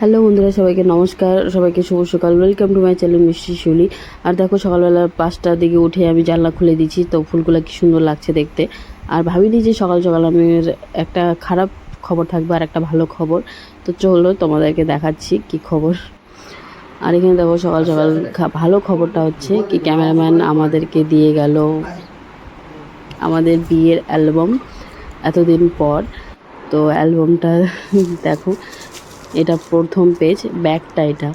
Hello বন্ধুরা সবাইকে নমস্কার সবাইকে শুভ সকাল। ওয়েলকাম টু মাই চ্যানেল মিষ্টি শুলি আর দেখো সকালবেলা পাঁচটার দিকে উঠে আমি জানলা খুলে দিচ্ছি তো ফুলগুলো কি সুন্দর লাগছে দেখতে। আর ভাবিনি যে সকাল সকাল আমি একটা খারাপ খবর থাকবে আর একটা ভালো খবর। তো চলো তোমাদেরকে দেখাচ্ছি কি খবর। আর এখানে দেখো সকাল সকাল ভালো খবরটা হচ্ছে কি ক্যামেরাম্যান আমাদেরকে দিয়ে গেল আমাদের বিয়ের অ্যালবাম এতদিন পর। তো অ্যালবামটা দেখো এটা প্রথম পেজ ব্যাকটা এটা।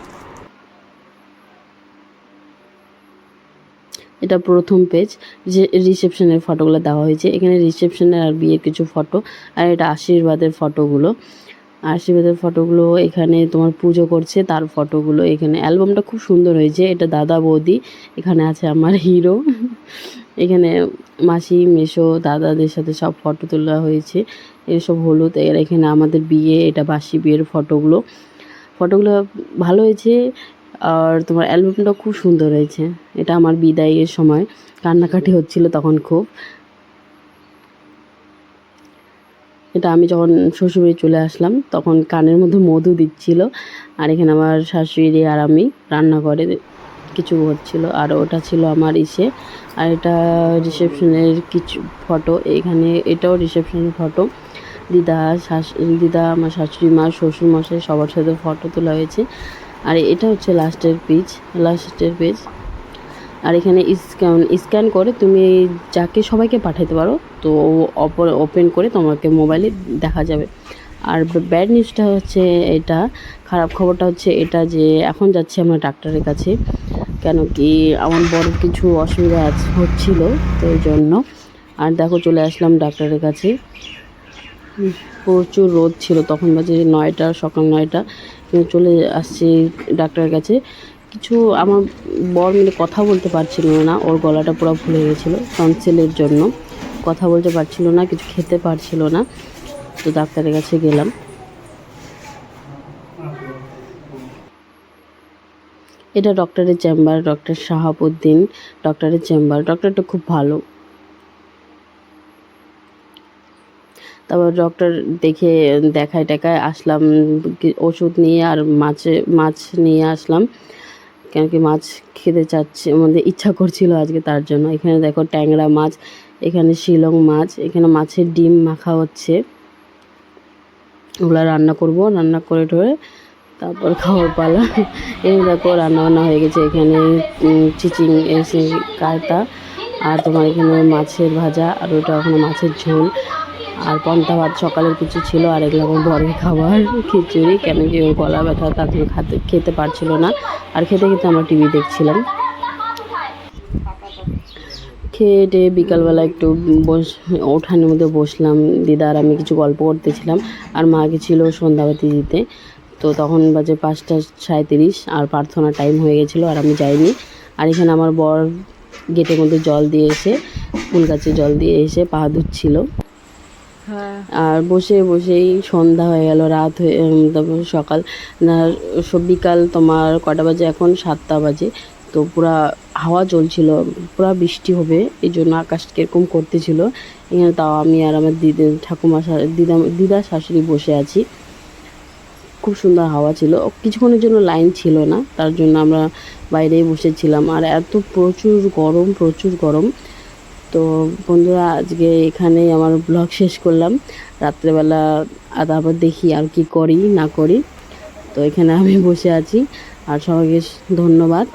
এটা প্রথম পেজ যে রিসেপশনের ফটোগুলো দেওয়া হয়েছে। এখানে রিসেপশনের আর বিয়ের কিছু ফটো আর এটা আশীর্বাদের ফটোগুলো আশীর্বাদের ফটোগুলো এখানে তোমার পুজো করছে, তার ফটোগুলো এখানে। অ্যালবামটা খুব সুন্দর হয়েছে, এটা দাদা বৌদি, এখানে আছে আমার হিরো এখানে মাসি, মেশো, দাদাদের সাথে সব ফটো তোলা হয়েছে। এসব হলুদ, এর এখানে আমাদের বিয়ে, এটা বাসি বিয়ের ফটোগুলো ফটোগুলো ভালো হয়েছে, আর তোমার অ্যালবামটা খুব সুন্দর হয়েছে। এটা আমার বিদায়ের সময়। কান্নাকাটি হচ্ছিল তখন খুব। এটা আমি যখন শ্বশুরবাড়ি চলে আসলাম, তখন কানের মধ্যে মধু দিচ্ছিল। আর এখানে আমার শাশুড়ি আর আমি রান্না করে কিছু হচ্ছিল আর ওটা ছিল আমার ইসে। আর এটা রিসেপশনের কিছু ফটো এখানে এটাও রিসেপশনের ফটো দিদা, শাশ, দিদা, আমার শাশুড়ি মা, শ্বশুর মশাই সবার সাথে ফটো তোলা হয়েছে। আর এটা হচ্ছে লাস্টের পেজ লাস্টের পেজ আর এখানে স্ক্যান স্ক্যান করে তুমি যাকে, সবাইকে পাঠাতে পারো, তো ওপেন করে তোমাকে মোবাইলে দেখা যাবে। আর ব্যাড নিউজটা হচ্ছে এটা, খারাপ খবরটা হচ্ছে এটা যে এখন যাচ্ছি আমরা ডাক্তারের কাছে। কেন কি আমার বড় কিছু অসুবিধা হচ্ছিল, তো ওই জন্য। আর দেখো, চলে আসলাম ডাক্তারের কাছে। প্রচুর রোদ ছিল, তখন বাজে নয়টা, সকাল নয়টা। চলে আসছি ডাক্তারের কাছে। কিছু আমার বর মিলে কথা বলতে পারছিল না, ওর গলাটা পুরো ফুলে গেছিল, টনসিলের জন্য। কথা বলতে পারছিল না, কিছু খেতে পারছিল না। তো ডাক্তারের কাছে গেলাম। এটা ডক্টরের চেম্বার ডক্টর শাহাবুদ্দিন ডক্টরের চেম্বার ডক্টরটা খুব ভালো। তারপর ডক্টর দেখে, দেখায় টেকায়, আসলাম ওষুধ নিয়ে আর মাছে, মাছ নিয়ে আসলাম। কেন কি মাছ খেতে চাচ্ছে, আমাদের ইচ্ছা করছিল আজকে তার জন্য। এখানে দেখো ট্যাংরা মাছ, এখানে শিলং মাছ, এখানে মাছের ডিম মাখা হচ্ছে। ওগুলো রান্না করব, রান্না করে টরে তারপর খাওয়ার পালা। এই দেখো রান্না বান্না হয়ে গেছে এখানে চিচিং এসে কায়তা, আর তোমার এখানে মাছের ভাজা, আর ওটা ওখানে মাছের ঝোল, আর পন্তা ভাত সকালের কিছু ছিল, আর এগুলো বরের খাবার, খিচুড়ি, কেন কি ওর গলা ব্যথা জন্য খাতে, খেতে পারছিল না, আর খেতে খেতে আমরা টিভি দেখছিলাম। খেয়ে টেয়ে বিকালবেলা একটু বস উঠানের মধ্যে বসলাম, দিদা আর আমি কিছু গল্প করতেছিলাম, আর মা গেছিল সন্ধ্যাবাতি দিতে তো তখন বাজে পাঁচটা সাঁত্রিশ আর প্রার্থনা টাইম হয়ে গেছিল আর আমি যাইনি। আর এখানে আমার বর গেটের মধ্যে জল দিয়ে এসে ফুল গাছে জল দিয়ে এসে পা ধুচ্ছিল আর বসে বসেই সন্ধ্যা হয়ে গেল রাত হয়ে তারপর সকাল। না সব বিকাল তোমার কটা বাজে? এখন সাতটা বাজে। তো পুরা হাওয়া চলছিল পুরা বৃষ্টি হবে এই জন্য আকাশ কীরকম করতেছিল। এখানে তাও আমি আর আমার দিদি ঠাকুমা দিদা দিদা শাশুড়ি বসে আছি। খুব সুন্দর হাওয়া ছিল। কিছুক্ষণের জন্য লাইন ছিল না, তার জন্য আমরা বাইরেই বসেছিলাম। আর এত প্রচুর গরম প্রচুর গরম। তো বন্ধুরা, আজকে এখানেই আমার ব্লগ শেষ করলাম। রাত্রেবেলা আর তারপর দেখি আর কি করি, না করি। তো এখানে আমি বসে আছি। আর সবাইকে ধন্যবাদ।